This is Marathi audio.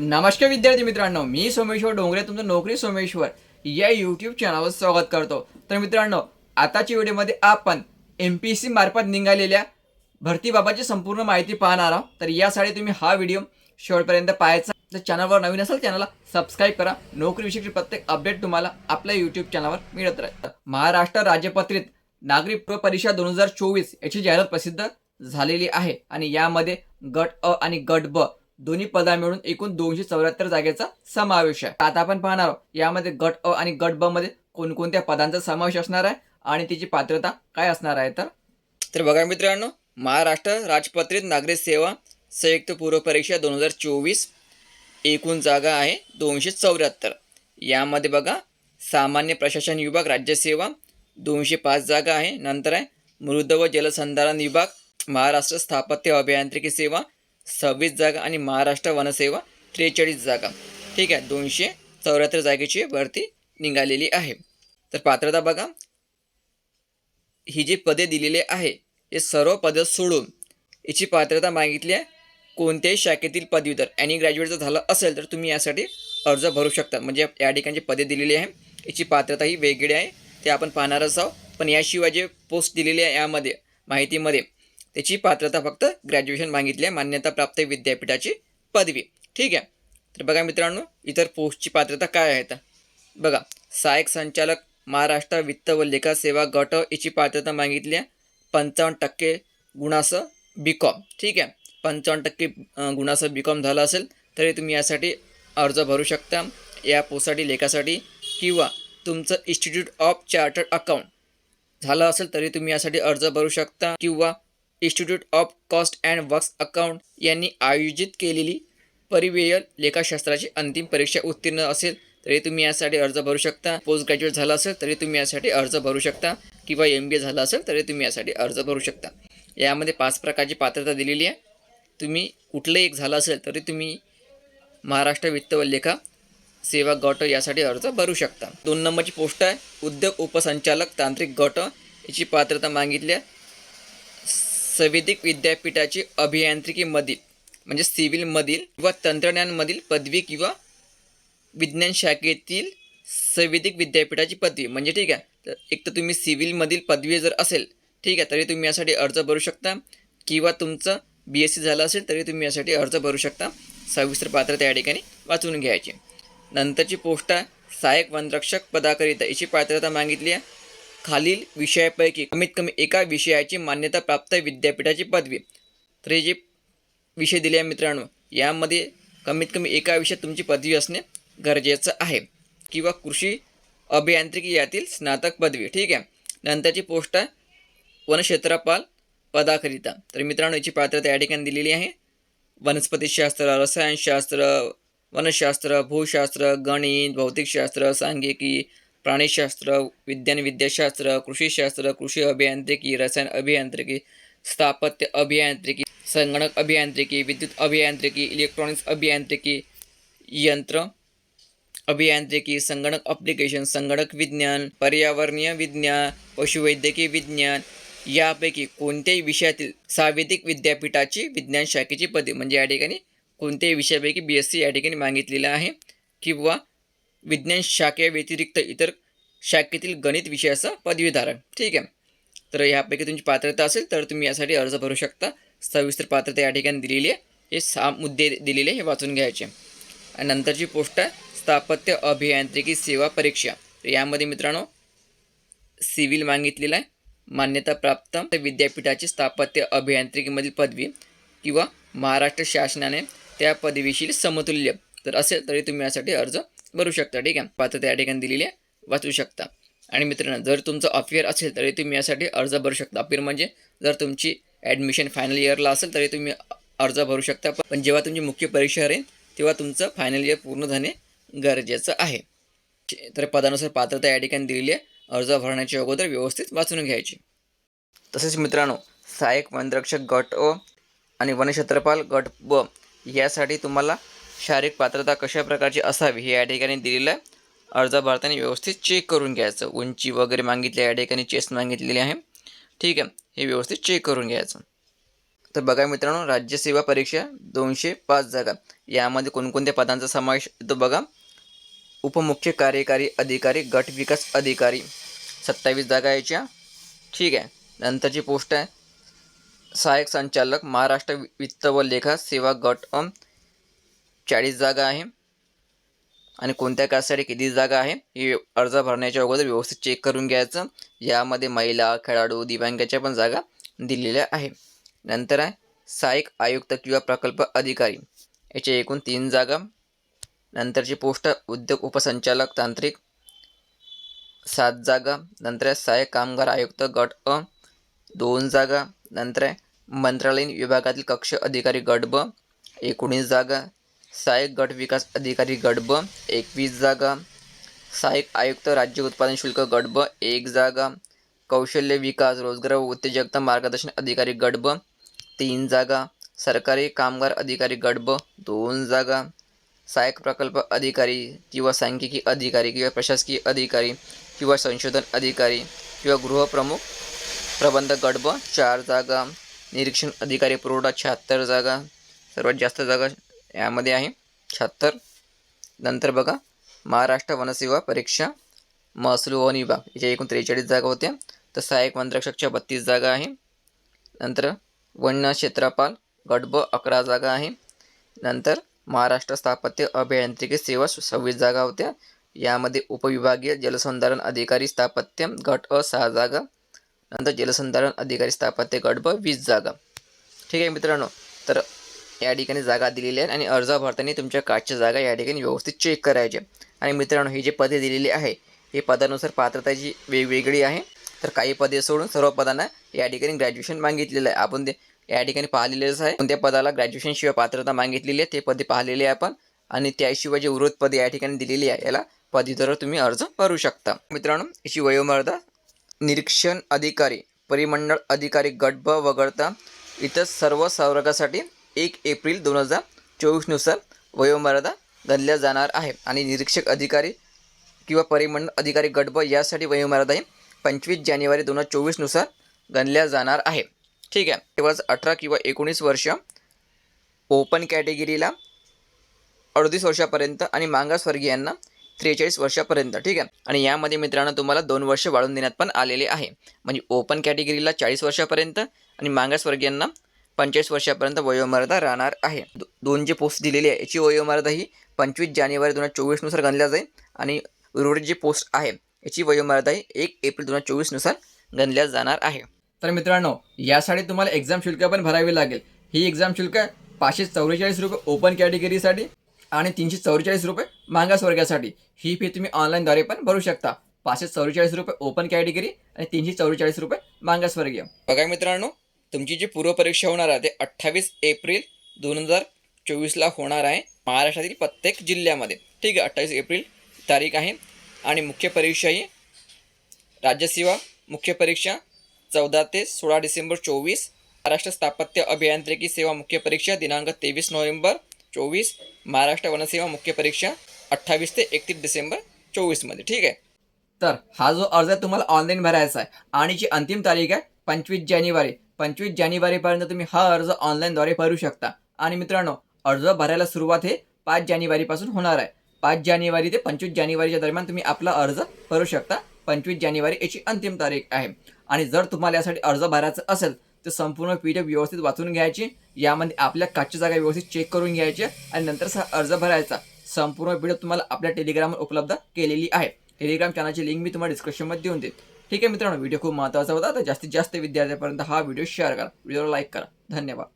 नमस्कार विद्यार्थी मित्रांनो मी सोमेश्वर डोंगरे तुमचं नोकरी सोमेश्वर. या यूट्यूब चॅनलवर स्वागत करतो. तर मित्रांनो आताच्या व्हिडिओमध्ये आपण एम पी सी मार्फत निघालेल्या भरतीबाबतची संपूर्ण माहिती पाहणार आहोत. तर यासाठी तुम्ही हा व्हिडिओ शेवटपर्यंत पाहायचा. जर चॅनलवर नवीन असेल चॅनलला सबस्क्राईब करा. नोकरीविषयी प्रत्येक अपडेट तुम्हाला आपल्या यूट्यूब चॅनलवर मिळत राहील. महाराष्ट्र राज्यपत्रित नागरिक पूर्व परीक्षा दोन हजार चोवीस याची जाहिरात प्रसिद्ध झालेली आहे. आणि यामध्ये गट अ आणि गट ब दोन्ही पदा मिळून एकूण दोनशे चौऱ्याहत्तर जागेचा समावेश आहे. आता आपण पाहणार आहोत यामध्ये गट अ आणि गट ब मध्ये कोणकोणत्या पदांचा समावेश असणार आहे आणि तिची पात्रता काय असणार आहे तर? तर बघा मित्रांनो महाराष्ट्र राजपत्रित नागरी सेवा संयुक्त पूर्व परीक्षा दोन हजार चोवीस एकूण जागा आहे दोनशे चौऱ्याहत्तर. यामध्ये बघा सामान्य प्रशासन विभाग राज्यसेवा दोनशे पाच जागा आहे. नंतर आहे मृद व जलसंधारण विभाग महाराष्ट्र स्थापत्य अभियांत्रिकी सेवा सव्वीस जागा आणि महाराष्ट्र वनसेवा त्रेचाळीस जागा. ठीक आहे दोनशे चौऱ्याहत्तर जागेची भरती निघालेली आहे. तर पात्रता बघा. ही जी पदे दिलेली आहे हे सर्व पदं सोडून याची पात्रता मागितली आहे कोणत्याही शाखेतील पदवीधर आणि ग्रॅज्युएट जर झालं असेल तर तुम्ही यासाठी अर्ज भरू शकता. म्हणजे या ठिकाणी पदे दिलेली आहे याची पात्रता ही वेगळी आहे ते आपण पाहणारच आहोत. पण याशिवाय जे पोस्ट दिलेली आहे यामध्ये माहितीमध्ये त्याची पात्रता फक्त ग्रॅज्युएशन मागितली आहे मान्यताप्राप्त विद्यापीठाची पदवी. ठीक आहे? तर बघा मित्रांनो इतर पोस्टची पात्रता काय आहे तर? बघा सहाय्यक संचालक महाराष्ट्र वित्त व लेखा सेवा गट याची पात्रता मागितली आहे. पंचावन्न टक्के गुणासह बी कॉम ठीक आहे? पंचावन्न टक्के गुणासं गुणासह बी कॉम झालं असेल तरी तुम्ही यासाठी अर्ज भरू शकता. या पोस्टसाठी लेखासाठी किंवा तुमचं इन्स्टिट्यूट ऑफ चार्टर्ड अकाउंट झालं असेल तरी तुम्ही यासाठी अर्ज भरू शकता. किंवा institute of cost and works account यांनी आयोजित केलेली परिवेय लेखाशास्त्राची अंतिम परीक्षा उत्तीर्ण असेल तरी तुम्ही यासाठी अर्ज भरू शकता. पोस्ट ग्रॅज्युएट झाला असेल तरी तुम्ही यासाठी अर्ज भरू शकता. किंवा एम बी ए झाला असेल तरी तुम्ही यासाठी अर्ज भरू शकता. यामध्ये पाच प्रकारची पात्रता दिलेली आहे. तुम्ही कुठलं एक झालं असेल तरी तुम्ही महाराष्ट्र वित्त व लेखा सेवा गट यासाठी अर्ज भरू शकता. दोन नंबरची पोस्ट आहे उद्योग उपसंचालक तांत्रिक गट. याची पात्रता मागितली आहे. संवेदिक विद्यापीठाची अभियांत्रिकीमधील म्हणजे सिव्हिलमधील किंवा तंत्रज्ञानमधील पदवी किंवा विज्ञान शाखेतील संवेदिक विद्यापीठाची पदवी. म्हणजे ठीक आहे तर एक तर तुम्ही सिव्हिलमधील पदवी जर असेल ठीक आहे तरी तुम्ही यासाठी अर्ज भरू शकता. किंवा तुमचं बी एस सी झालं असेल तरी तुम्ही यासाठी अर्ज भरू शकता. सविस्तर पात्रता या ठिकाणी वाचून घ्यायची. नंतरची पोस्ट आहे सहाय्यक वनरक्षक पदाकरिता. याची पात्रता मागितली आहे. खालील विषयापैकी कमीत कमी एका विषयाची मान्यता प्राप्त विद्यापीठाची पदवी. तर हे जे विषय दिले आहे मित्रांनो. यामध्ये कमीत कमी एका विषयात तुमची पदवी असणे गरजेचं आहे. किंवा कृषी अभियांत्रिकी यातील स्नातक पदवी ठीक आहे? नंतरची पोस्ट आहे वनक्षेत्रपाल पदाकरिता. तर मित्रांनो याची पात्रता या ठिकाणी दिलेली आहे. वनस्पतीशास्त्र रसायनशास्त्र वनशास्त्र भूशास्त्र गणित भौतिकशास्त्र सांख्यिकी प्राणीशास्त्र विज्ञान विद्याशास्त्र कृषीशास्त्र कृषी अभियांत्रिकी रसायन अभियांत्रिकी स्थापत्य अभियांत्रिकी संगणक अभियांत्रिकी विद्युत अभियांत्रिकी इलेक्ट्रॉनिक्स अभियांत्रिकी यंत्र अभियांत्रिकी संगणक अप्लिकेशन संगणक विज्ञान पर्यावरणीय विज्ञान पशुवैद्यकीय विज्ञान यापैकी कोणत्याही विषयातील सावेदिक विद्यापीठाची विज्ञान शाखेची पदवी म्हणजे या ठिकाणी कोणत्याही विषयापैकी बी एस सी या ठिकाणी मागितलेलं आहे किंवा विज्ञान शाखेव्यतिरिक्त इतर शाखेतील गणित विषयाचा पदवीधारण. ठीक आहे. तर यापैकी तुमची पात्रता असेल तर तुम्ही यासाठी अर्ज भरू शकता. सविस्तर पात्रता या ठिकाणी दिलेली आहे. हे सहा मुद्दे दिलेले हे वाचून घ्यायचे. आणि नंतरची पोस्ट आहे स्थापत्य अभियांत्रिकी सेवा परीक्षा. तर यामध्ये मित्रांनो सिव्हिल मागितलेला आहे. मान्यताप्राप्त विद्यापीठाची स्थापत्य अभियांत्रिकीमधील पदवी किंवा महाराष्ट्र शासनाने त्या पदवीशी समतुल्य. तर असेल तरी तुम्ही यासाठी अर्ज भरू शकता ठीक आहे? पात्र त्या ठिकाणी दिलेली आहे वाचू शकता. आणि मित्रांनो जर तुमचं अफेअर असेल तरी तुम्ही यासाठी अर्ज भरू शकता. अफेअर म्हणजे जर तुमची ॲडमिशन फायनल इयरला असेल तरी तुम्ही अर्ज भरू शकता. पण जेव्हा तुमची मुख्य परीक्षा राहील तेव्हा तुमचं फायनल इयर पूर्ण झाणे गरजेचं आहे. तर पदानुसार पात्रता या ठिकाणी दिलेली आहे. अर्ज भरण्याच्या अगोदर व्यवस्थित वाचून घ्यायची. तसेच मित्रांनो सहाय्यक वनरक्षक गट अ आणि वनक्षेत्रपाल गट ब यासाठी तुम्हाला शारीरिक पात्रता कशा प्रकारची असावी हे या ठिकाणी दिलेलं आहे. अर्ज भरताना व्यवस्थित चेक करून घ्यायचं. उंची वगैरे मागितली या ठिकाणी चेस्ट मागितलेली आहे. ठीक आहे? हे व्यवस्थित चेक करून घ्यायचं. तर बघा मित्रांनो राज्यसेवा परीक्षा दोनशे पाच जागा. यामध्ये कोणकोणत्या पदांचा समावेश येतो बघा? उपमुख्य कार्यकारी अधिकारी गट विकास अधिकारी. सत्तावीस जागा याच्या ठीक आहे? नंतरची पोस्ट आहे. सहाय्यक संचालक महाराष्ट्र वित्त व लेखा सेवा गट अम चाळीस जागा आहे. आणि कोणत्या कास्टसाठी किती जागा आहे हे अर्ज भरण्याच्या अगोदर व्यवस्थित चेक करून घ्यायचं. यामध्ये महिला खेळाडू दिव्यांगाच्या पण जागा दिलेल्या आहे नंतर आहे सहाय्यक आयुक्त किंवा प्रकल्प अधिकारी. याचे एकूण तीन जागा. नंतरची पोस्ट उद्योग उपसंचालक तांत्रिक. सात जागा. नंतर आहे सहाय्यक कामगार आयुक्त गट अ. दोन जागा. नंतर आहे मंत्रालयीन विभागातील कक्ष अधिकारी गट ब. एकोणीस जागा. सहाय्यक गट विकास अधिकारी गट ब एकवीस जागा. सहाय्यक आयुक्त राज्य उत्पादन शुल्क गट ब एक जागा. कौशल्य विकास रोजगार व उद्योजकता मार्गदर्शन अधिकारी गट ब तीन जागा. सरकारी कामगार अधिकारी गट ब दोन जागा. सहाय्यक प्रकल्प अधिकारी किंवा सांख्यिकी अधिकारी किंवा प्रशासकीय अधिकारी किंवा संशोधन अधिकारी किंवा गृहप्रमुख प्रबंधक गट ब चार जागा. निरीक्षण अधिकारी पुरवठा शहात्तर जागा. सर्वात जास्त जागा यामध्ये आहे शहात्तर. नंतर बघा महाराष्ट्र वनसेवा परीक्षा महसूल वन विभाग. याच्या एकूण त्रेचाळीस जागा होत्या. तर सहाय्यक वनरक्षकच्या बत्तीस जागा आहे. नंतर वन्य क्षेत्रपाल गट ब अकरा जागा आहे. नंतर महाराष्ट्र स्थापत्य अभियांत्रिकी सेवा सव्वीस जागा होत्या. यामध्ये उपविभागीय जलसंधारण अधिकारी स्थापत्य गट अ सहा जागा. नंतर जलसंधारण अधिकारी स्थापत्य गट ब वीस जागा. ठीक आहे मित्रांनो तर या ठिकाणी जागा दिलेली आहे आणि अर्ज भरताना तुमच्या कार्डच्या जागा या ठिकाणी व्यवस्थित चेक करायचे आणि मित्रांनो ही जी पदे दिलेली आहे हे पदानुसार पात्रताची वेगवेगळी आहे. तर काही पदे सोडून सर्व पदांना या ठिकाणी ग्रॅज्युएशन मागितलेलं आहे. आपण ते या ठिकाणी पाहिलेलंच आहे. कोणत्या पदाला ग्रॅज्युएशन शिवाय पात्रता मागितलेली आहे ते पदे पाहिलेले आहे आपण. आणि त्याशिवाय जे उर्वरित पदे या ठिकाणी दिलेली आहे याला पदवीधर तुम्ही अर्ज भरू शकता. मित्रांनो याची वयोमर्यादा निरीक्षण अधिकारी परिमंडळ अधिकारी गट ब वगळता इतर सर्व संवर्गासाठी एक एप्रिल दोन हजार चोवीसनुसार वयोमर्यादा गणल्या जाणार आहे. आणि निरीक्षक अधिकारी किंवा परिमंडळ अधिकारी गटब यासाठी वयोमर्यादा ही पंचवीस जानेवारी दोन हजार चोवीसनुसार गणल्या जाणार आहे. ठीक आहे. तेव्हाच अठरा किंवा एकोणीस वर्ष ओपन कॅटेगरीला अडतीस वर्षापर्यंत आणि मागासवर्गीयांना त्रेचाळीस वर्षापर्यंत. ठीक आहे. आणि यामध्ये मित्रांनो तुम्हाला दोन वर्ष वाढवून देण्यात पण आलेले आहे. म्हणजे ओपन कॅटेगरीला चाळीस वर्षापर्यंत आणि मागासवर्गीयांना पंचेचाळीस वर्षापर्यंत वयोमर्यादा राहणार आहे. दो दोन जी पोस्ट दिलेली आहे याची वयोमर्यादा ही पंचवीस जानेवारी दोन हजार चोवीसनुसार गणल्या जाईल आणि उर्वरित जी पोस्ट आहे याची वयोमर्यादा ही एक एप्रिल दोन हजार चोवीसनुसार गणल्या जाणार आहे. तर मित्रांनो यासाठी तुम्हाला एक्झाम शुल्क पण भरावी लागेल. ही एक्झाम शुल्क आहे पाचशे चौवेचाळीस रुपये ओपन कॅटेगरीसाठी आणि तीनशे चौवेचाळीस रुपये मागास वर्गासाठी. ही फी तुम्ही ऑनलाईनद्वारे पण भरू शकता. पाचशे चौवेचाळीस रुपये ओपन कॅटेगरी आणि तीनशे चौवेचाळीस रुपये मागासवर्गीय बघा मित्रांनो तुमची जी पूर्वपरीक्षा होणार आहे ते अठ्ठावीस एप्रिल दोन हजार चोवीसला होणार आहे. महाराष्ट्रातील प्रत्येक जिल्ह्यामध्ये. ठीक आहे अठ्ठावीस एप्रिल तारीख आहे. आणि मुख्य परीक्षा ही राज्यसेवा मुख्य परीक्षा चौदा ते सोळा डिसेंबर चोवीस. महाराष्ट्र स्थापत्य अभियांत्रिकी सेवा मुख्य परीक्षा दिनांक तेवीस नोव्हेंबर चोवीस. महाराष्ट्र वनसेवा मुख्य परीक्षा अठ्ठावीस ते एकतीस डिसेंबर चोवीसमध्ये. ठीक आहे? तर हा जो अर्ज तुम्हाला ऑनलाईन भरायचा आहे. आणि जी अंतिम तारीख आहे पंचवीस जानेवारी. पंचवीस जानेवारीपर्यंत तुम्ही हा अर्ज ऑनलाईनद्वारे भरू शकता. आणि मित्रांनो अर्ज भरायला सुरुवात हे पाच जानेवारीपासून होणार आहे. पाच जानेवारी ते पंचवीस जानेवारीच्या दरम्यान तुम्ही आपला अर्ज भरू शकता. पंचवीस जानेवारी याची अंतिम तारीख आहे. आणि जर तुम्हाला यासाठी अर्ज भरायचा असेल तर संपूर्ण पी डी एफ व्यवस्थित वाचून घ्यायची. यामध्ये आपल्या काचच्या जागा व्यवस्थित चेक करून घ्यायचे आणि नंतर हा अर्ज भरायचा. संपूर्ण पी डी एफ तुम्हाला आपल्या टेलिग्रामवर उपलब्ध केलेली आहे. टेलिग्राम चॅनलची लिंक मी तुम्हाला डिस्क्रिप्शनमध्ये देऊन देईन. ठीक आहे मित्रांनो व्हिडिओ खूप महत्त्वाचा होता तर जास्तीत जास्त विद्यार्थ्यांपर्यंत हा व्हिडिओ शेअर करा. व्हिडिओला लाईक करा. धन्यवाद.